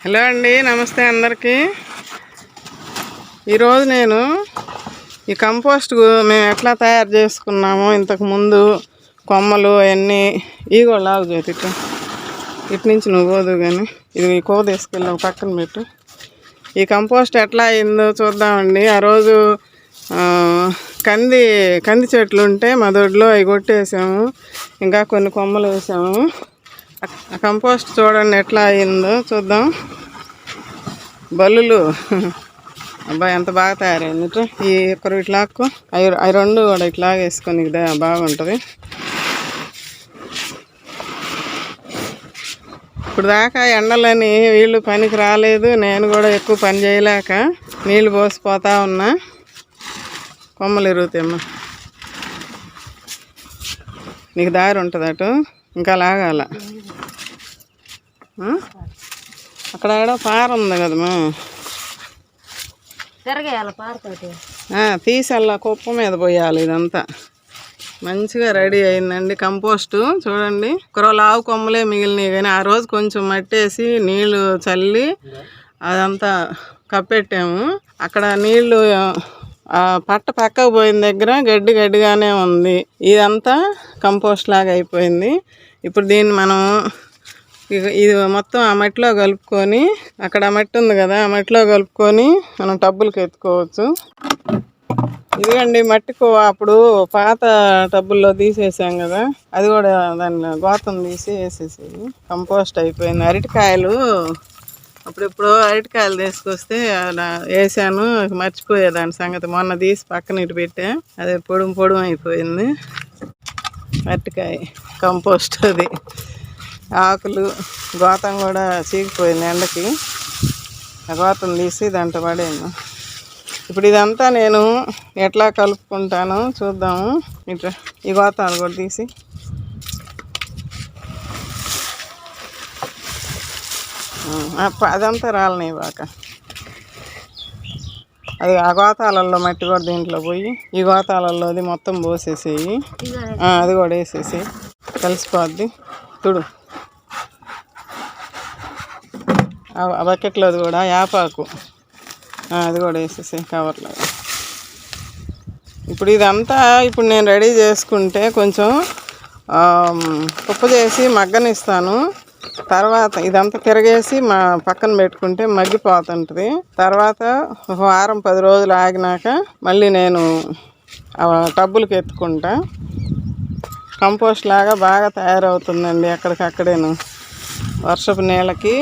Hello అండి నమస్తే అందరికీ. ఈరోజు నేను ఈ కంపోస్ట్ మేము ఎట్లా తయారు చేసుకున్నామో ఇంతకుముందు కొమ్మలు అవన్నీ ఈ కూడా లాగు జ్యోతి ఇటు నుంచి నువ్వు పోదు కానీ ఇది ఈ కో తీసుకెళ్ళావు పక్కన పెట్టు. ఈ కంపోస్ట్ ఎట్లా అయిందో చూద్దామండి. ఆ రోజు కంది కంది చెట్లు ఉంటే మా దొడ్లో అవి కొట్టేసాము. ఇంకా కొన్ని కొమ్మలు వేసాము. కంపోస్ట్ చూడండి ఎట్లా అయిందో చూద్దాం. బల్లులు. అబ్బాయి ఎంత బాగా తయారైంది ఈ ఒక్కరు ఇట్లా లాక్కో. అవి అవి రెండు కూడా ఇట్లా వేసుకొని ఇదే బాగుంటుంది. ఇప్పుడు దాకా ఎండలని వీళ్ళు పనికి రాలేదు. నేను కూడా ఎక్కువ పని చేయలేక నీళ్ళు పోసిపోతా ఉన్నా. కొమ్మలు ఎరుగుతాయమ్మా నీకు దారి ఉంటుంది అటు? ఇంకా లాగాల? అక్కడ ఏడో పార ఉంది కదమ్మా. తిరగేయాలి పారతోటి. ఆ, తీసి అలా కుప్ప మీద పోయాలి ఇదంతా. మంచిగా రెడీ అయిందండి కంపోస్ట్ చూడండి. ఒక లావు కొమ్మలే మిగిలినాయి కానీ ఆ రోజు కొంచెం మట్టేసి నీళ్ళు చల్లి అదంతా కప్పెట్టాము. అక్కడ నీళ్ళు పట్ట పక్కకు పోయిన దగ్గర గడ్డి గడ్డిగానే ఉంది. ఇదంతా కంపోస్ట్ లాగా అయిపోయింది. ఇప్పుడు దీన్ని మనం ఇది మొత్తం ఆ మట్టిలో కలుపుకొని అక్కడ ఆ మట్టి ఉంది కదా ఆ మట్టిలో కలుపుకొని మనం టబ్బులకి ఎత్తుకోవచ్చు. ఇదిగండి మట్టికు అప్పుడు పాత టబ్బుల్లో తీసేసాం కదా అది కూడా దాన్ని గోతం తీసి వేసేసేది కంపోస్ట్ అయిపోయింది. అరటికాయలు అప్పుడెప్పుడు అరటికాయలు తీసుకొస్తే అలా వేసాను మర్చిపోయే దాని సంగతి. మొన్న తీసి పక్కన ఇటు పెట్టా అదే పొడుము పొడుము అయిపోయింది. అరటికాయ కంపోస్ట్ అది. ఆకులు గోతం కూడా చీకిపోయింది ఎండకి. ఆ గోతం తీసి దాంట్లో పడేను ఇప్పుడు ఇదంతా నేను ఎట్లా కలుపుకుంటానో చూద్దాము. ఇట్లా ఈ గోతాలు కూడా తీసి. అదంతా రాలనే బాగా అది ఆ గోతాలలో మట్టి కూడా దీంట్లో పోయి ఈ గోతాలలో అది మొత్తం పోసేసేయి. అది కూడా వేసేసి కలిసిపోద్ది. తుడు ఆ- బకెట్లోది కూడా యాపాకు. అది కూడా వేసేసి కవర్లో ఇప్పుడు ఇదంతా ఇప్పుడు నేను రెడీ చేసుకుంటే కొంచెం ఉప్పు చేసి మగ్గనిస్తాను. తర్వాత ఇదంతా తిరగేసి మా పక్కన పెట్టుకుంటే మగ్గిపోతుంటుంది. తర్వాత ఒక వారం పది రోజులు ఆగినాక మళ్ళీ నేను టబ్బులకు టబ్బులకి ఎత్తుకుంటా. కంపోస్ట్ లాగా బాగా తయారవుతుందండి అక్కడికక్కడేను. వర్షపు నీళ్ళకి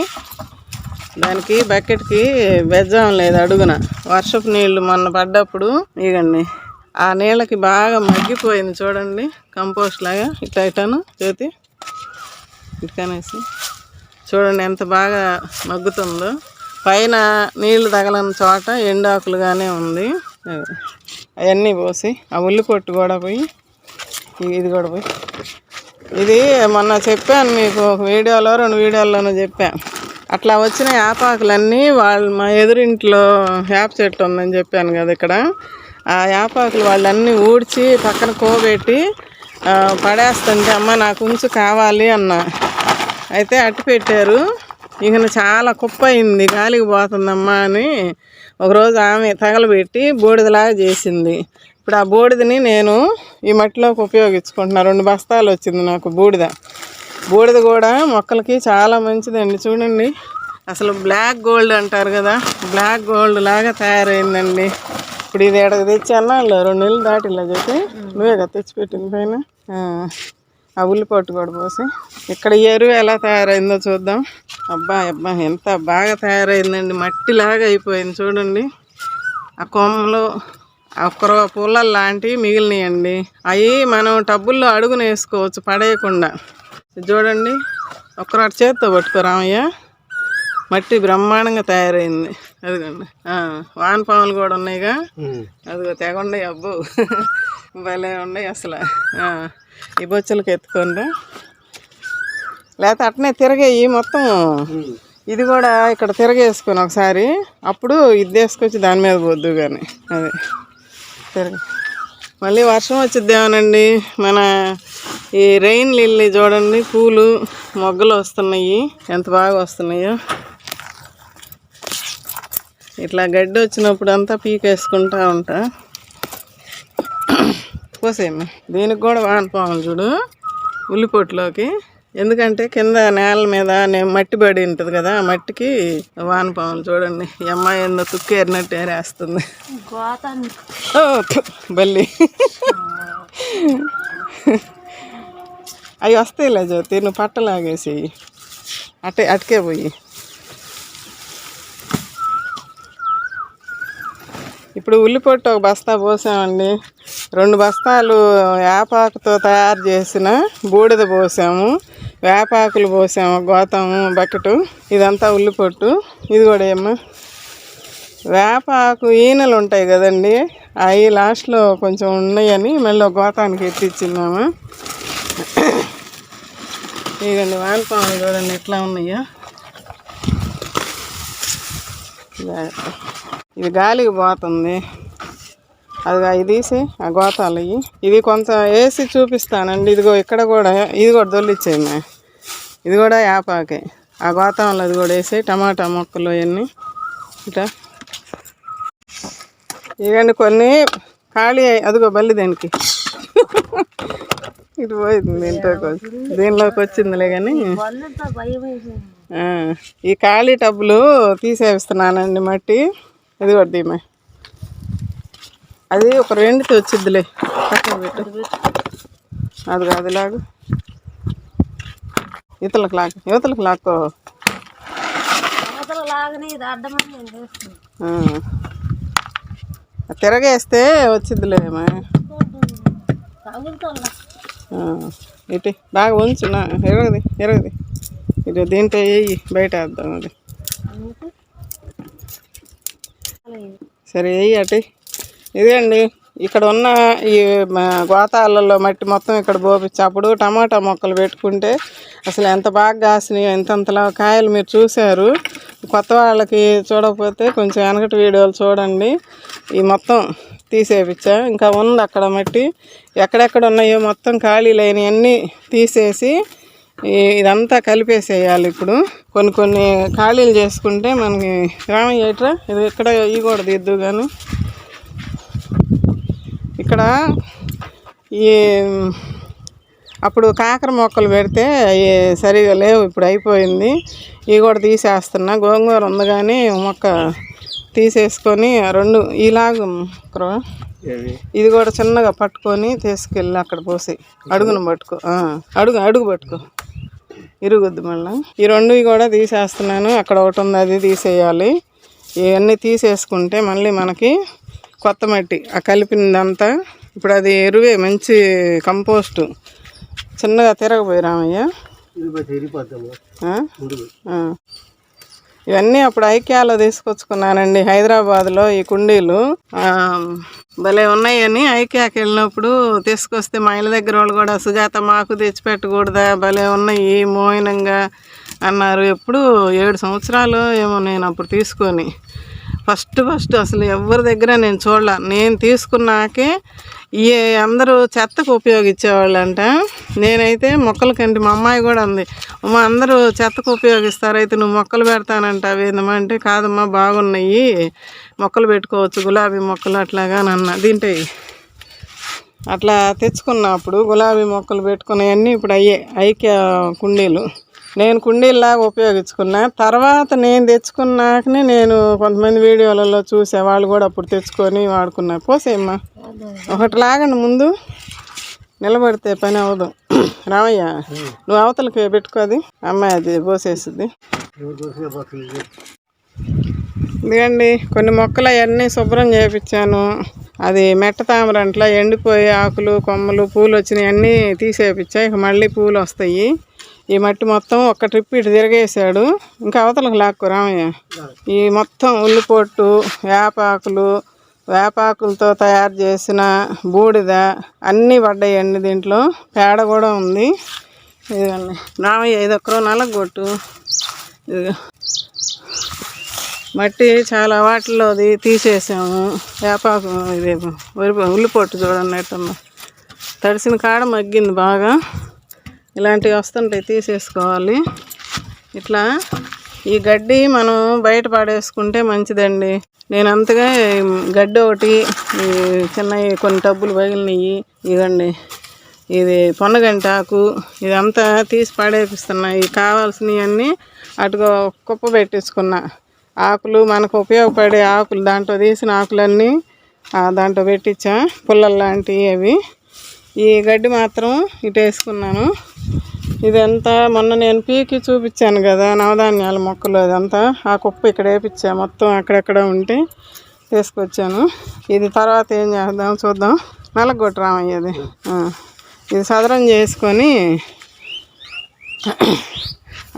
దానికి బకెట్కి బెజ్జం లేదు అడుగున. వర్షపు నీళ్ళు మొన్న పడ్డప్పుడు ఇగండి ఆ నీళ్ళకి బాగా మగ్గిపోయింది చూడండి. కంపోస్ట్ లాగా ఇట్లా ఇటాను చేతి ఇటుకనేసి చూడండి ఎంత బాగా మగ్గుతుందో. పైన నీళ్ళు తగలని చోట ఎండాకులుగానే ఉంది. అవన్నీ పోసి ఆ ఉల్లి పొట్టు కూడా పోయి ఇది కూడా పోయి. ఇది మొన్న చెప్పాను మీకు ఒక వీడియోలో రెండు వీడియోల్లోనూ చెప్పాను అట్లా వచ్చిన యాపాకులన్నీ వాళ్ళు మా ఎదురింట్లో యాప చెట్టు ఉందని చెప్పాను కదా ఇక్కడ. ఆ యాపాకులు వాళ్ళన్నీ ఊడ్చి పక్కన కోబెట్టి పడేస్తుంటే అమ్మ నాకు ఉంచు కావాలి అన్న. అయితే అట్టు పెట్టారు. ఇక చాలా కుప్ప అయింది గాలికి పోతుందమ్మా అని ఒకరోజు ఆమె తగలబెట్టి బూడిదలాగా చేసింది. ఇప్పుడు ఆ బూడిదని నేను ఈ మట్టిలోకి ఉపయోగించుకుంటున్నా. రెండు బస్తాలు వచ్చింది నాకు బూడిద. బూడిద కూడా మొక్కలకి చాలా మంచిదండి. చూడండి అసలు బ్లాక్ గోల్డ్ అంటారు కదా బ్లాక్ గోల్డ్ లాగా తయారైందండి. ఇప్పుడు ఇది ఎడకు తెచ్చి అన్నాళ్ళు రెండు నెలలు దాటిలా చెప్పి నువ్వే కదా తెచ్చిపెట్టింది పైన? ఆ, ఆ ఉల్లిపట్టు కూడా పోసి. ఇక్కడ ఈ ఎరువు ఎలా తయారైందో చూద్దాం. అబ్బా అబ్బా ఎంత బాగా తయారైందండి. మట్టిలాగా అయిపోయింది చూడండి. ఆ కొమ్మలు ఒక్కరో పుల్లలు లాంటివి మిగిలినాయండి. అవి మనం టబ్బుల్లో అడుగున వేసుకోవచ్చు పడేయకుండా. చూడండి ఒక్కరో అటు చేత్తో పట్టుకోరామయ్య మట్టి బ్రహ్మాండంగా తయారైంది. అదిగోండి. వానపాములు కూడా ఉన్నాయిగా. అదిగో తెగండి అబ్బో. భలే ఉన్నాయి అసలు. ఈ బొచ్చలకి ఎత్తుకోండి. లేకపోతే అట్నే తిరగేయి మొత్తం. ఇది కూడా ఇక్కడ తిరగేసుకొని ఒకసారి. అప్పుడు ఇది తీసుకొచ్చి దాని మీద పోద్దు కానీ అదే. తిరగ. మళ్ళీ వర్షం వచ్చిద్దేమోనండి మన ఈ రెయిన్ లిల్లీ చూడండి. పూలు మొగ్గలు వస్తున్నాయి. ఎంత బాగా వస్తున్నాయో. ఇట్లా గడ్డి వచ్చినప్పుడు అంతా పీకేసుకుంటా ఉంటా. పోసేయమ్మా. దీనికి కూడా వానపాములు చూడు ఉల్లిపొట్టులోకి ఎందుకంటే కింద నేల మీద మట్టి పడి ఉంటుంది కదా ఆ మట్టికి వానపాములు చూడండి. ఈ అమ్మాయి ఏందో తుక్కేరినట్టు ఏరేస్తుంది. ఓ, బల్లి. అవి వస్తాయిలే జ్యోతి నువ్వు పట్టలాగేసి అటే అటుకే పోయి. ఇప్పుడు ఉల్లిపొట్టు ఒక బస్తా పోసామండి. రెండు బస్తాలు వేపాకుతో తయారు చేసిన బూడిద పోసాము. వేపాకులు పోసాము గోతాము బకెట్ ఇదంతా ఉల్లిపొట్టు. ఇది కూడా ఏమ్మా వేపాకు ఈనెలు ఉంటాయి కదండి అవి లాస్ట్లో కొంచెం ఉన్నాయని మళ్ళీ గోతానికి ఎత్తిచ్చిన్నాము. ఇదండి వానపాములు చూడండి ఎట్లా ఉన్నాయో. ఇది గాలికి పోతుంది. అది అవి తీసి ఆ గోతాలు అవి ఇది కొంత వేసి చూపిస్తానండి. ఇదిగో ఇక్కడ కూడా ఇది కూడా దొల్లిచ్చేయమ్మా ఇది కూడా యాపాకే. ఆ గోతంలో అది కూడా వేసి టమాటా మొక్కలు అవన్నీ ఇట్లా. ఇవన్నీ కొన్ని ఖాళీ అదిగో బల్లి దానికి. ఇటు పోయింది దీంట్లోకి దీనిలోకి వచ్చిందిలే కానీ. ఈ ఖాళీ టబ్బులు తీసేస్తున్నానండి మట్టి. ఇది కూడా దీమే అది ఒక రెండుకి వచ్చిద్దిలే పక్కన పెట్టు. అది కాదు లాగు. ఇతలకు లాగు. యువతలకు లాక్కో. నేను చేస్తున్నాను ఆ. తిరగేస్తే వచ్చిద్దిలేమా ఇటు బాగా ఉంచు ఎరగది ఎరగది. ఇటు దీంట్లో వేయి బయట వేద్దాం అది. సరే అటు. ఇదే అండి ఇక్కడ ఉన్న ఈ గోతాలలో మట్టి మొత్తం ఇక్కడ పోపించి అప్పుడు టమాటా మొక్కలు పెట్టుకుంటే అసలు ఎంత బాగా కాసినాయో ఇంతంతలా కాయలు మీరు చూశారు. కొత్త వాళ్ళకి చూడకపోతే కొంచెం వెనకటి వీడియోలు చూడండి. ఈ మొత్తం తీసేపించా ఇంకా ఉంది అక్కడ మట్టి. ఎక్కడెక్కడ ఉన్నాయో మొత్తం ఖాళీ లేనివన్నీ తీసేసి ఇదంతా కలిపేసేయాలి ఇప్పుడు. కొన్ని కొన్ని ఖాళీలు చేసుకుంటే మనకి రామయ్య ఏట్రా ఇది ఇక్కడ ఇవి కూడా తీద్దు కానీ ఇక్కడ ఈ అప్పుడు కాకర మొక్కలు పెడితే అవి సరిగా లేవు ఇప్పుడు అయిపోయింది. ఇవి కూడా తీసేస్తున్నా. గోంగూర ఉంది కానీ మొక్క తీసేసుకొని రెండు ఇలాగ మొక్కరు. ఇది కూడా చిన్నగా పట్టుకొని తీసుకెళ్ళి అక్కడ పోసి అడుగును పట్టుకో. అడుగు అడుగు పట్టుకో. ఇరుగుద్ది మళ్ళీ. ఈ రెండు కూడా తీసేస్తున్నాను. అక్కడ ఒకటి ఉంది అది తీసేయాలి. ఇవన్నీ తీసేసుకుంటే మళ్ళీ మనకి కొత్త మట్టి ఆ కలిపిందంతా ఇప్పుడు అది ఎరువే మంచి కంపోస్టు. చిన్నగా తిరగపోయి రామయ్య. ఇవన్నీ అప్పుడు ఐక్యాలో తీసుకొచ్చుకున్నానండి హైదరాబాద్లో ఈ కుండీలు. భలే ఉన్నాయని ఐక్యాకి వెళ్ళినప్పుడు తీసుకొస్తే మా ఇళ్ళ దగ్గర వాళ్ళు కూడా సుజాత మాకు తెచ్చిపెట్టకూడదా? భలే ఉన్నాయి మోయినంగా అన్నారు. ఎప్పుడు ఏడు సంవత్సరాలు ఏమో నేను అప్పుడు తీసుకొని ఫస్ట్ ఫస్ట్ అసలు ఎవరి దగ్గర నేను చూడలే. నేను తీసుకున్నాకే ఈ అందరూ చెత్తకు ఉపయోగించేవాళ్ళంట. నేనైతే మొక్కలకండి మా అమ్మాయి కూడా ఉంది అమ్మ అందరూ చెత్తకు ఉపయోగిస్తారు అయితే నువ్వు మొక్కలు పెడతానంట అవేందమ్మా అంటే కాదమ్మా బాగున్నాయి మొక్కలు పెట్టుకోవచ్చు గులాబీ మొక్కలు అట్లాగా నన్న దీంట్లో అట్లా తెచ్చుకున్నప్పుడు గులాబీ మొక్కలు పెట్టుకునేవన్నీ ఇప్పుడు అయ్యే ఐక్య కుండీలు. నేను కుండీల్లాగా ఉపయోగించుకున్నా. తర్వాత నేను తెచ్చుకున్నాకనే నేను కొంతమంది వీడియోలలో చూసే. వాళ్ళు కూడా అప్పుడు తెచ్చుకొని వాడుకున్నారు. పోసేమ్మా ఒకటి లాగండి ముందు. నిలబడితే పని అవ్వదు. రామయ్య నువ్వు అవతలకి పెట్టుకోది అమ్మాయి అది పోసేస్తుంది ఇదిగండి కొన్ని మొక్కలు అవన్నీ శుభ్రం చేయించాను. అది మెట్ట తామరంట్లా ఎండిపోయి ఆకులు కొమ్మలు పూలు వచ్చినాయి. అన్నీ తీసేపించా ఇక మళ్ళీ పూలు వస్తాయి. ఈ మట్టి మొత్తం ఒక్క ట్రిప్ ఇటు తిరిగేసాడు. ఇంకా అవతలకు లాక్కో రామయ్య. ఈ మొత్తం ఉల్లిపొట్టు వేపాకులు వేపాకులతో తయారు చేసిన బూడిద అన్నీ పడ్డాయండి దీంట్లో. పేడ కూడా ఉంది. ఇదిగోండి. రామయ్య ఇది ఒక్కరో నలగొట్టు. ఇదిగో. మట్టి చాలా వాటిలోది తీసేసాము. వేపాకు ఇది వరి ఉల్లిపొట్టు చూడండి ఎట్టుందో తడిసిన కాడ మగ్గింది బాగా. ఇలాంటివి వస్తుంటాయి తీసేసుకోవాలి. ఇట్లా ఈ గడ్డి మనం బయట పాడేసుకుంటే మంచిదండి. నేను అంతగా గడ్డి ఒకటి ఈ చిన్నవి కొన్ని టబ్బులు పగిలినవి ఇవ్వండి ఇది పొన్నగంటాకు ఇదంతా తీసి పడేపిస్తున్నా. ఇవి కావాల్సినవి అన్నీ అటుగా కుప్ప పెట్టేసుకున్నా. ఆకులు మనకు ఉపయోగపడే ఆకులు దాంట్లో తీసిన ఆకులన్నీ దాంట్లో పెట్టించా. పుల్లలు లాంటివి అవి. ఈ గడ్డి మాత్రం ఇటు వేసుకున్నాను. ఇదంతా మొన్న నేను పీకి చూపించాను కదా నవధాన్యాల మొక్కలు అదంతా. ఆ కుప్ప ఇక్కడ వేపించా మొత్తం అక్కడెక్కడ ఉంటే తీసుకొచ్చాను. ఇది తర్వాత ఏం చేద్దాం చూద్దాం. నలగొట్టు రామయ్యది ఇది సదరం చేసుకొని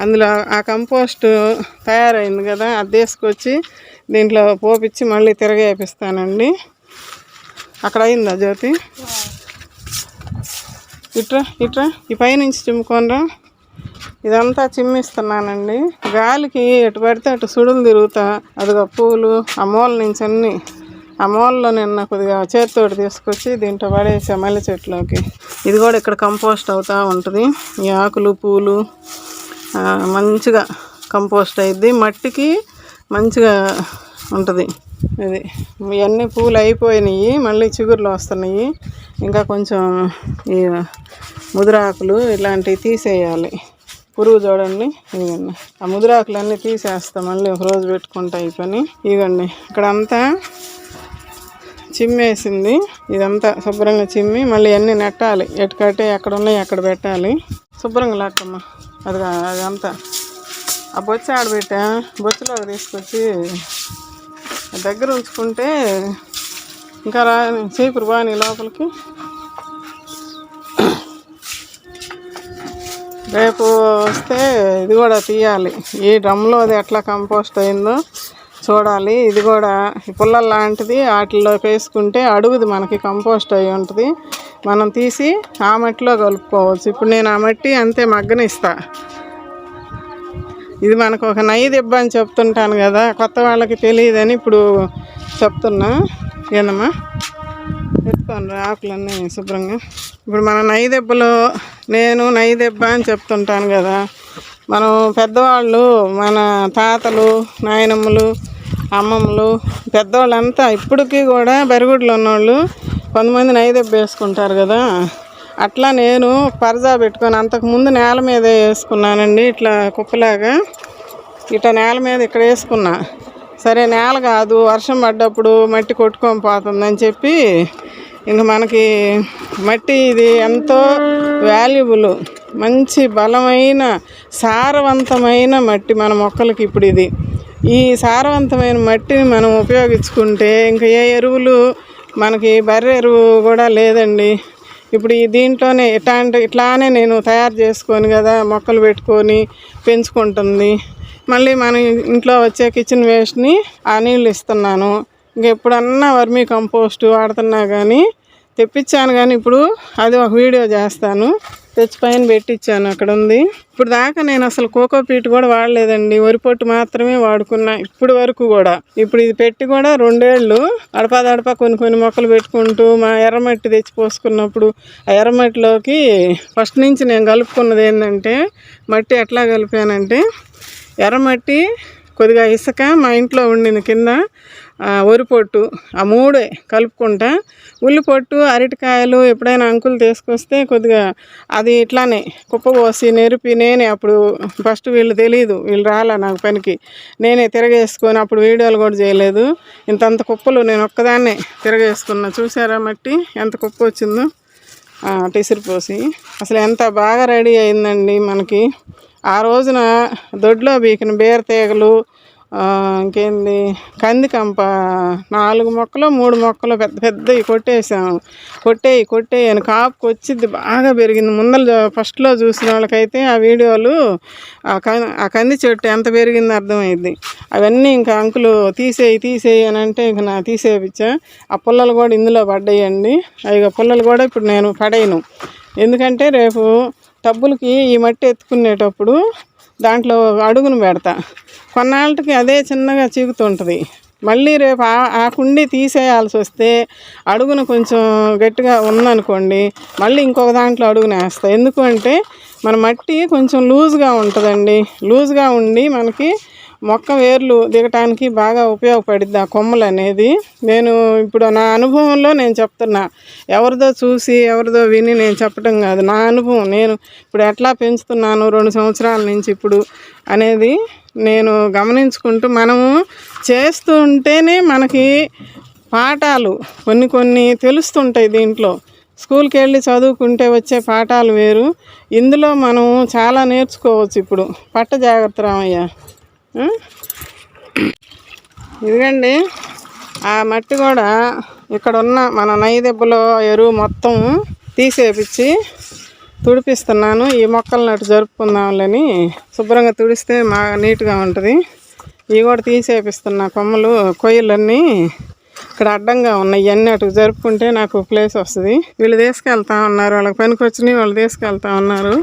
అందులో ఆ కంపోస్ట్ తయారైంది కదా అది తీసుకొచ్చి దీంట్లో పోపిచ్చి మళ్ళీ తిరగేపిస్తానండి అక్కడ అయిందా జ్యోతి? ఇట్రా ఇట్రా. ఈ పైనుంచి చిమ్ముకోనరా ఇదంతా చిమ్మిస్తున్నానండి. గాలికి ఎటు పడితే అటు సుడులు తిరుగుతా. అదిగో పూలు ఆ మూల నుంచి అన్ని. ఆ మూలలో నిన్న కొద్దిగా చేతితోటి తీసుకొచ్చి దీంట్లో పడేసా మల్లె చెట్లోకి. ఇది కూడా ఇక్కడ కంపోస్ట్ అవుతూ ఉంటుంది. ఈ ఆకులు పూలు మంచిగా కంపోస్ట్ అయింది మట్టికి మంచిగా ఉంటుంది. ఇది. ఇవన్నీ పూలు అయిపోయినాయి మళ్ళీ చిగుర్లు వస్తున్నాయి. ఇంకా కొంచెం ఈ ముదురాకులు ఇలాంటివి తీసేయాలి. పురుగు చూడండి. ఇవన్నీ ఆ ముదురాకులన్నీ తీసేస్తా మళ్ళీ ఒక రోజు పెట్టుకుంటా ఈ పని. ఇవ్వండి ఇక్కడ అంతా చిమ్మేసింది. ఇదంతా శుభ్రంగా చిమ్మి మళ్ళీ అన్నీ నెట్టాలి. ఎటుకట్టే ఎక్కడ ఉన్నాయి అక్కడ పెట్టాలి. శుభ్రంగా లాక్కమ్మ. అది అదంతా. ఆ బొచ్చు ఆడబెట్టా. బొచ్చులో తీసుకొచ్చి దగ్గర ఉంచుకుంటే ఇంకా రా సేపు బాని లోపలికి. రేపు వస్తే ఇది కూడా తీయాలి. ఈ డ్రమ్లో అది ఎట్లా కంపోస్ట్ అయిందో చూడాలి. ఇది కూడా పుల్లల లాంటిది వాటిల్లో వేసుకుంటే అడుగుది మనకి కంపోస్ట్ అయి ఉంటుంది. మనం తీసి ఆ మట్టిలో కలుపుకోవచ్చు. ఇప్పుడు నేను ఆ మట్టి అంతే మగ్గనిస్తా. ఇది మనకు ఒక నై దెబ్బ అని చెప్తుంటాను కదా కొత్త వాళ్ళకి తెలియదని ఇప్పుడు చెప్తున్నా. ఏందమ్మా? ఎత్తుకోండి ఆకులన్నీ శుభ్రంగా. ఇప్పుడు మన నై దెబ్బలో నేను నైదెబ్బ అని చెప్తుంటాను కదా మనం పెద్దవాళ్ళు మన తాతలు నాయనమ్మలు అమ్మమ్మలు పెద్దవాళ్ళంతా ఇప్పటికీ కూడా బెరుగుడ్లు ఉన్నవాళ్ళు కొంతమంది నైదెబ్బ వేసుకుంటారు కదా. అట్లా నేను పరజా పెట్టుకొని అంతకుముందు నేల మీద వేసుకున్నానండి ఇట్లా కుప్పలాగా ఇట్లా నేల మీద ఇక్కడ వేసుకున్నా. సరే నేల కాదు వర్షం పడ్డప్పుడు మట్టి కొట్టుకొని పోతుందని చెప్పి ఇంక మనకి మట్టి ఇది ఎంతో వాల్యుబుల్ మంచి బలమైన సారవంతమైన మట్టి మన మొక్కలకి ఇప్పుడు ఇది. ఈ సారవంతమైన మట్టిని మనం ఉపయోగించుకుంటే ఇంకా ఏ ఎరువులు మనకి బర్రె ఎరువు కూడా లేదండి. ఇప్పుడు ఈ దీంట్లోనే ఇట్లాంటి ఇట్లానే నేను తయారు చేసుకొని కదా మొక్కలు పెట్టుకొని పెంచుకుంటుంది. మళ్ళీ మనం ఇంట్లో వచ్చే కిచెన్ వేస్ట్ని ఆ నీళ్ళు ఇస్తున్నాను. ఇంకెప్పుడన్నా వర్మీ కంపోస్ట్ వాడుతున్నా కానీ తెప్పించాను కానీ ఇప్పుడు అది ఒక వీడియో చేస్తాను. తెచ్చి పైన పెట్టించాను అక్కడ ఉంది. ఇప్పుడు దాకా నేను అసలు కోకో పీట్ కూడా వాడలేదండి. వరి పొట్టు మాత్రమే వాడుకున్నా ఇప్పుడు వరకు కూడా. ఇప్పుడు ఇది పెట్టి కూడా రెండేళ్ళు అడపాదడప కొన్ని కొన్ని మొక్కలు పెట్టుకుంటూ మా ఎర్రమట్టి తెచ్చి పోసుకున్నప్పుడు ఆ ఎర్రమట్టిలోకి ఫస్ట్ నుంచి నేను కలుపుకున్నది ఏంటంటే మట్టి ఎట్లా కలిపానంటే ఎర్రమట్టి కొద్దిగా ఇసుక మా ఇంట్లో ఉండింది కింద వరి పొట్టు ఆ మూడే కలుపుకుంటా. ఉల్లి పొట్టు అరటికాయలు ఎప్పుడైనా అంకులు తీసుకొస్తే కొద్దిగా అది ఇట్లానే కుప్ప పోసి నెరిపి నేనే అప్పుడు ఫస్ట్ వీళ్ళు తెలియదు వీళ్ళు రాలా నాకు పనికి. నేనే తిరగేసుకొని అప్పుడు వీడియోలు కూడా చేయలేదు. ఇంతంత కుప్పలు నేను ఒక్కదాన్నే తిరగేసుకున్నా. చూసారా మట్టి? ఎంత కుప్ప వచ్చిందో? టిసిరి పోసి. అసలు ఎంత బాగా రెడీ అయిందండి మనకి. ఆ రోజున దొడ్లో బీకిన బీర తీగలు ఇంకేంది? కందికంప నాలుగు మొక్కలు మూడు మొక్కలు పెద్ద పెద్దవి కొట్టేసాము. కొట్టేయి కొట్టేయి అని కాపుకి వచ్చింది బాగా పెరిగింది. ముందర ఫస్ట్లో చూసిన వాళ్ళకైతే ఆ వీడియోలు ఆ ఆ కంది చెట్టు ఎంత పెరిగిందో అర్థమైంది. అవన్నీ ఇంకా అంకులు తీసేయి తీసేయి అని అంటే ఇంక నా తీసేపించా ఆ పుల్లలు కూడా ఇందులో పడ్డాయండి. అవి పుల్లలు కూడా ఇప్పుడు నేను పడేయను. ఎందుకంటే రేపు టబ్బులకి ఈ మట్టి ఎత్తుకునేటప్పుడు దాంట్లో అడుగును పెడతా. కొన్నాళ్ళకి అదే చిన్నగా చీకుతుంటుంది. మళ్ళీ రేపు ఆ ఆ కుండి తీసేయాల్సి వస్తే అడుగున కొంచెం గట్టిగా ఉందనుకోండి మళ్ళీ ఇంకొక దాంట్లో అడుగున వేస్తా. ఎందుకు అంటే మన మట్టి కొంచెం లూజ్గా ఉంటుందండి. లూజ్గా ఉండి మనకి మొక్క వేర్లు దిగటానికి బాగా ఉపయోగపడిద్ది ఆ కొమ్మలు అనేది. నేను ఇప్పుడు నా అనుభవంలో నేను చెప్తున్నా. ఎవరిదో చూసి ఎవరిదో విని నేను చెప్పడం కాదు. నా అనుభవం. నేను ఇప్పుడు ఎట్లా పెంచుతున్నాను రెండు సంవత్సరాల నుంచి ఇప్పుడు అనేది నేను గమనించుకుంటూ మనము చేస్తూ ఉంటేనే మనకి పాఠాలు కొన్ని కొన్ని తెలుస్తుంటాయి దీంట్లో. స్కూల్కి వెళ్ళి చదువుకుంటే వచ్చే పాఠాలు వేరు. ఇందులో మనం చాలా నేర్చుకోవచ్చు ఇప్పుడు. పట్ట జాగ్రత్త రామయ్య. ఇదిగండి ఆ మట్టి కూడా ఇక్కడ ఉన్న మన నైదెబ్బలో ఎరువు మొత్తం తీసేపిచ్చి తుడిపిస్తున్నాను. ఈ మొక్కలను అటు జరుపుకుందాంలని శుభ్రంగా తుడిస్తే మా నీట్గా ఉంటుంది. ఇవి కూడా తీసేపిస్తున్నా కొమ్మలు కొయ్యలన్నీ ఇక్కడ అడ్డంగా ఉన్నాయి. ఇవన్నీ అటు జరుపుకుంటే నాకు ప్లేస్ వస్తుంది. వీళ్ళు తీసుకెళ్తా ఉన్నారు. వాళ్ళకి పనికి వచ్చినాయి వాళ్ళు తీసుకెళ్తా ఉన్నారు.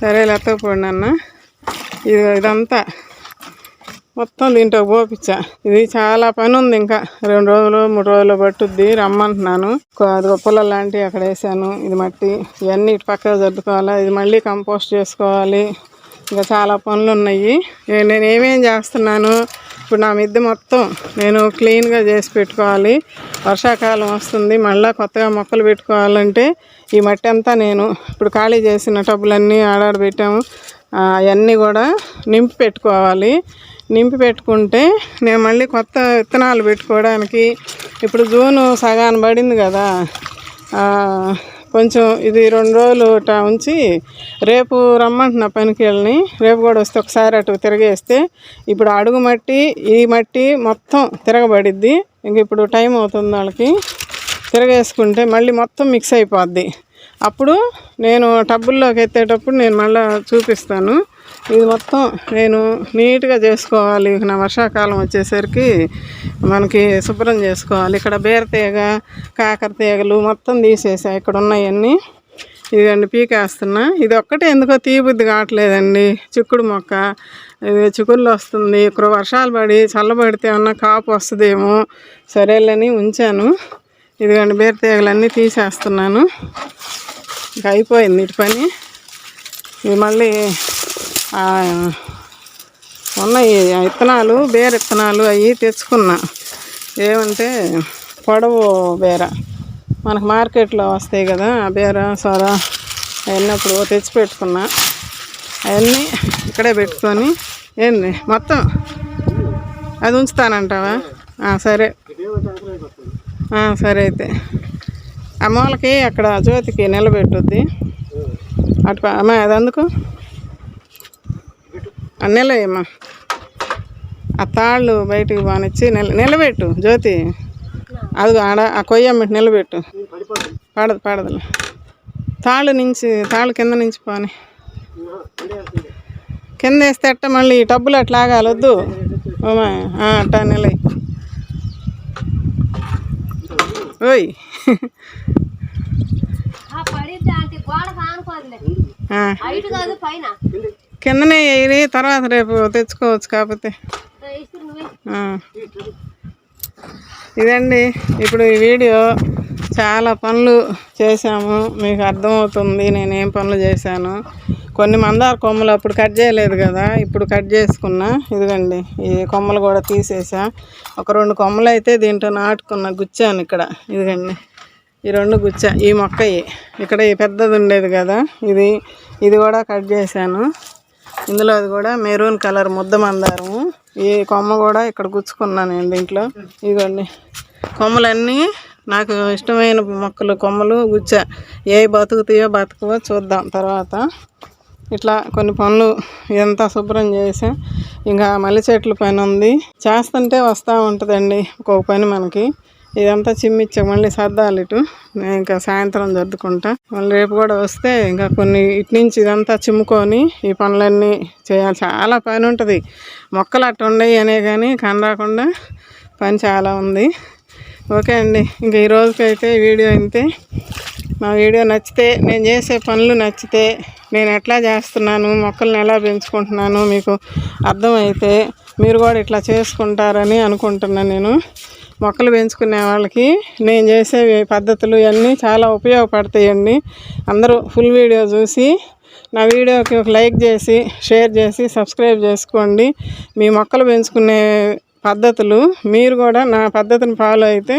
సరే ఎత్తకపోండి అన్న. ఇది ఇదంతా. మొత్తం దీంట్లో పోపించా ఇది చాలా పని ఉంది ఇంకా. రెండు రోజులు మూడు రోజులు పట్టుద్ది రమ్మంటున్నాను. అది గొప్పల లాంటి లాంటివి అక్కడ వేసాను. ఇది మట్టి. ఇవన్నీ ఇటు పక్కకు సర్దుకోవాలి? ఇది మళ్ళీ కంపోస్ట్ చేసుకోవాలి. ఇంకా చాలా పనులు ఉన్నాయి నేను ఏమేం చేస్తున్నాను? ఇప్పుడు నా మిద్దె మొత్తం నేను క్లీన్గా చేసి పెట్టుకోవాలి. వర్షాకాలం వస్తుంది. మళ్ళీ కొత్తగా మొక్కలు పెట్టుకోవాలంటే ఈ మట్టి అంతా నేను ఇప్పుడు ఖాళీ చేసిన టబ్బులన్నీ ఆడాడ పెట్టాము అవన్నీ కూడా నింపి పెట్టుకోవాలి. నింపి పెట్టుకుంటే నేను మళ్ళీ కొత్త విత్తనాలు పెట్టుకోవడానికి ఇప్పుడు జూను సగాన పడింది కదా కొంచెం ఇది రెండు రోజులు ఇట్లా ఉంచి రేపు రమ్మంటున్నా పనికి వెళ్ళని రేపు కూడా వస్తే ఒకసారి అటు తిరగేస్తే ఇప్పుడు అడుగు మట్టి ఈ మట్టి మొత్తం తిరగబడిద్ది. ఇంక ఇప్పుడు టైం అవుతుంది వాళ్ళకి. తిరగేసుకుంటే మళ్ళీ మొత్తం మిక్స్ అయిపోద్ది. అప్పుడు నేను టబ్బుల్లోకి ఎత్తేటప్పుడు నేను మళ్ళీ చూపిస్తాను. ఇది మొత్తం నేను నీట్గా చేసుకోవాలి. నా వర్షాకాలం వచ్చేసరికి మనకి శుభ్రం చేసుకోవాలి. ఇక్కడ బీరతీగ కాకర తీగలు మొత్తం తీసేసా. ఇక్కడ ఉన్నాయన్నీ. ఇదండి పీకేస్తున్నా. ఇది ఒక్కటే ఎందుకో తీబుద్ది కావట్లేదండి. చిక్కుడు మొక్క ఇది చిక్కుళ్ళు వస్తుంది. ఇక్కడ వర్షాలు పడి చల్లబడితే ఏమన్నా కాపు వస్తుందేమో. సరేలని ఉంచాను. ఇదిగోండి బీరతీగలన్నీ తీసేస్తున్నాను. ఇంకా అయిపోయింది ఇటు పని. ఇది మళ్ళీ ఉన్నాయి. విత్తనాలు బేర విత్తనాలు అవి తెచ్చుకున్నా. ఏమంటే పొడవు బేర. మనకు మార్కెట్లో వస్తాయి కదా ఆ బేర సొర అవన్నీ అప్పుడు తెచ్చి పెట్టుకున్నా. అవన్నీ ఇక్కడే పెట్టుకొని ఏంది మొత్తం అది ఉంచుతానంటావా? సరే. సరే అయితే. ఆ మూలకి అక్కడ జ్యోతికి నిలబెట్టుద్ది. అటు అమ్మాయి అది అందుకు? నిలవేయమ్మా. ఆ తాళ్ళు బయటికి బానిచ్చి నిల నిలబెట్టు జ్యోతి. అది ఆడ ఆ కొయ్యమ్మ నిలబెట్టు. పడదు పడదులే. తాళ్ళు నుంచి తాళ్ళు కింద నుంచి పోని. కింద వేస్తే అట్ట మళ్ళీ ఈ టబ్బులు అట్లా ఆగాలి వద్దు అమ్మా ఆ, అట్టా నిలయి. ఓయ్. పడిద్ది అంటే గోడ కానుకోదులే ఆ, హైట్ కాదు పైన. కిందనే వేయి తర్వాత రేపు తెచ్చుకోవచ్చు కాకపోతే. ఇదండి ఇప్పుడు ఈ వీడియో. చాలా పనులు చేశాము మీకు అర్థమవుతుంది నేనేం పనులు చేశాను. కొన్ని మందార కొమ్మలు అప్పుడు కట్ చేయలేదు కదా ఇప్పుడు కట్ చేసుకున్నా. ఇదిగండి ఈ కొమ్మలు కూడా తీసేసా. ఒక రెండు కొమ్మలు అయితే దీంట్లో నాటుకున్న గుచ్చాను ఇక్కడ. ఇదిగండి ఈ రెండు గుచ్చా ఈ మొక్క ఇక్కడ ఈ పెద్దది ఉండేది కదా ఇది ఇది కూడా కట్ చేశాను. ఇందులో అది కూడా మెరూన్ కలర్ ముద్ద మందారము ఈ కొమ్మ కూడా ఇక్కడ గుచ్చుకున్నాను నేను దీంట్లో. ఇదిగోండి. కొమ్మలన్నీ నాకు ఇష్టమైన మొక్కలు కొమ్మలు గుచ్చా. ఏ బతుకుతాయో బతుకువో చూద్దాం తర్వాత. ఇట్లా కొన్ని పనులు ఇదంతా శుభ్రం చేసి ఇంకా మల్లె చెట్లు పని ఉంది. చేస్తుంటే వస్తూ ఉంటుందండి ఒక్కొక్క పని మనకి. ఇదంతా చిమ్మిచ్చా మళ్ళీ సర్దాలి ఇటు. నేను ఇంకా సాయంత్రం సర్దుకుంటా. మళ్ళీ రేపు కూడా వస్తే ఇంకా కొన్ని ఇటు నుంచి ఇదంతా చిమ్ముకొని ఈ పనులన్నీ చేయాలి. చాలా పని ఉంటుంది. మొక్కలు అట్ట ఉండయి అనే కానీ కనరాకుండా పని చాలా ఉంది. ఓకే అండి ఇంకా ఈ రోజుకైతే వీడియో ఇంతే. నా వీడియో నచ్చితే నేను చేసే పనులు నచ్చితే నేను ఎట్లా చేస్తున్నాను మొక్కల్ని ఎలా పెంచుకుంటున్నాను మీకు అర్థమైతే మీరు కూడా ఇట్లా చేసుకుంటారని అనుకుంటున్నాను నేను. మొక్కలు పెంచుకునే వాళ్ళకి నేను చేసే పద్ధతులు ఇవన్నీ చాలా ఉపయోగపడతాయండి. అందరూ ఫుల్ వీడియో చూసి నా వీడియోకి ఒక లైక్ చేసి షేర్ చేసి సబ్స్క్రైబ్ చేసుకోండి. మీ మొక్కలు పెంచుకునే పద్ధతులు మీరు కూడా నా పద్ధతిని ఫాలో అయితే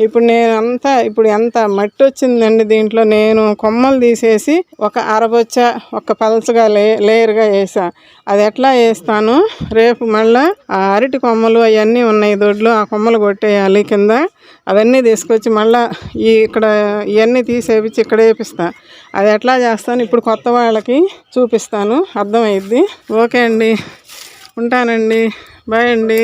ఇప్పుడు నేను అంతా ఇప్పుడు ఎంత మట్టి వచ్చిందండి దీంట్లో నేను కొమ్మలు తీసేసి ఒక అరబొచ్చ ఒక పలచగా లే లేయర్గా వేసా. అది ఎట్లా వేస్తాను? రేపు మళ్ళా ఆ అరటి కొమ్మలు అవన్నీ ఉన్నాయి దొడ్లు ఆ కొమ్మలు కొట్టేయాలి కింద. అవన్నీ తీసుకొచ్చి మళ్ళా ఈ ఇక్కడ ఇవన్నీ తీసేపించి ఇక్కడ వేపిస్తా. అది ఎట్లా చేస్తాను? ఇప్పుడు కొత్త వాళ్ళకి చూపిస్తాను. అర్థమైద్ది? ఓకే అండి. ఉంటానండి. బాయ్ అండి.